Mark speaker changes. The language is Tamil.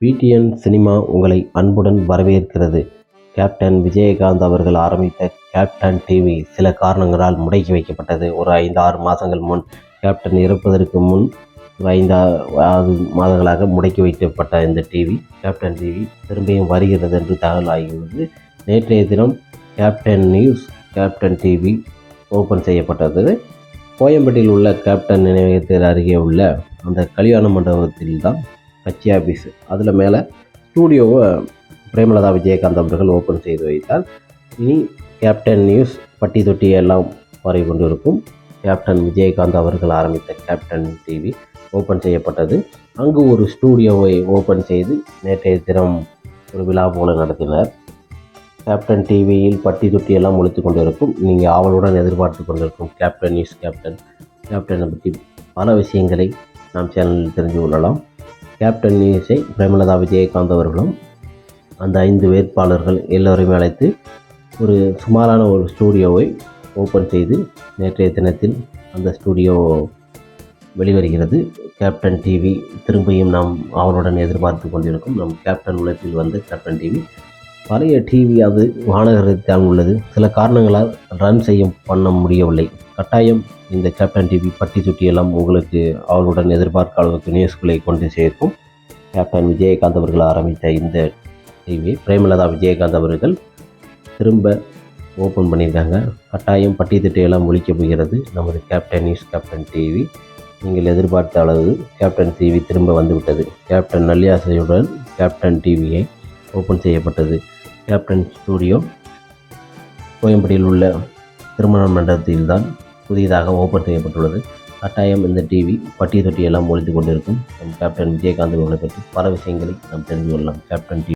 Speaker 1: பிடிஎன் சினிமா உங்களை அன்புடன் வரவேற்கிறது. கேப்டன் விஜயகாந்த் அவர்கள் ஆரம்பித்த கேப்டன் டிவி சில காரணங்களால் முடக்கி வைக்கப்பட்டது. ஒரு ஐந்து ஆறு மாதங்கள் முன் கேப்டன் இறப்பதற்கு முன் ஒரு ஐந்து ஆறு மாதங்களாக முடக்கி வைக்கப்பட்ட இந்த டிவி கேப்டன் டிவி திரும்பியும் வருகிறது என்று தகவல் ஆகியுள்ளது. நேற்றைய தினம் Captain News Captain TV open செய்யப்பட்டது. கோயம்பேட்டில் உள்ள கேப்டன் நினைவகத்தில் அருகே உள்ள அந்த கல்யாண மண்டபத்தில் தான் கட்சி ஆஃபீஸ் அதில் மேலே ஸ்டூடியோவை பிரேமலதா விஜயகாந்த் அவர்கள் ஓப்பன் செய்து வைத்தார். இனி கேப்டன் நியூஸ் பட்டி தொட்டி எல்லாம் வரை கொண்டிருக்கும். கேப்டன் விஜயகாந்த் அவர்கள் ஆரம்பித்த கேப்டன் டிவி ஓப்பன் செய்யப்பட்டது. அங்கு ஒரு ஸ்டூடியோவை ஓப்பன் செய்து நேற்றைய தினம் ஒரு விழா போல நடத்தினர். கேப்டன் டிவியில் பட்டி தொட்டி எல்லாம் ஒழித்து கொண்டிருக்கும். நீங்கள் ஆவலுடன் எதிர்பார்த்து கொண்டிருக்கும் கேப்டன் நியூஸ் கேப்டன் கேப்டனை பற்றி பல விஷயங்களை நாம் சேனலில் தெரிந்து கொள்ளலாம். கேப்டன் இசை பிரேமலதா விஜயகாந்த் அவர்களும் அந்த ஐந்து வேட்பாளர்கள் எல்லோரையும் அழைத்து ஒரு சுமாரான ஒரு ஸ்டூடியோவை ஓப்பன் செய்து நேற்றைய தினத்தில் அந்த ஸ்டூடியோ வெளிவருகிறது. கேப்டன் டிவி திரும்பியும் நாம் அவனுடன் எதிர்பார்த்து கொண்டிருக்கும் நம் கேப்டன் உழைப்பில் வந்த கேப்டன் டிவி. பழைய டிவி அது வானகரத்தான் உள்ளது. சில காரணங்களால் ரன் செய்ய பண்ண முடியவில்லை. கட்டாயம் இந்த கேப்டன் டிவி பட்டி சுட்டி எல்லாம் உங்களுக்கு அவளுடன் எதிர்பார்க்க அளவுக்கு நியூஸ்களை கொண்டு சேர்க்கும். கேப்டன் விஜயகாந்த் அவர்கள் ஆரம்பித்த இந்த டிவி பிரேமலதா விஜயகாந்த் அவர்கள் திரும்ப ஓப்பன் பண்ணியிருக்காங்க. கட்டாயம் பட்டி திட்டையெல்லாம் ஒழிக்கப் போகிறது நமது கேப்டன் நியூஸ் கேப்டன் டிவி நீங்கள் எதிர்பார்த்த அளவு கேப்டன் டிவி திரும்ப வந்துவிட்டது. கேப்டன் நல்லியாசையுடன் கேப்டன் டிவியை ஓப்பன் செய்யப்பட்டது. கேப்டன் ஸ்டூடியோ கோயம்பேட்டில் உள்ள திருமண மண்டபத்தில் தான் புதியதாக ஓப்பன் செய்யப்பட்டுள்ளது. கட்டாயம் இந்த டிவி பட்டி தொட்டி எல்லாம் ஒழித்து கொண்டிருக்கும். நம் கேப்டன் விஜயகாந்த் அவர்களை பற்றி பல விஷயங்களை நாம் தெரிந்து கொள்ளலாம். Captain TV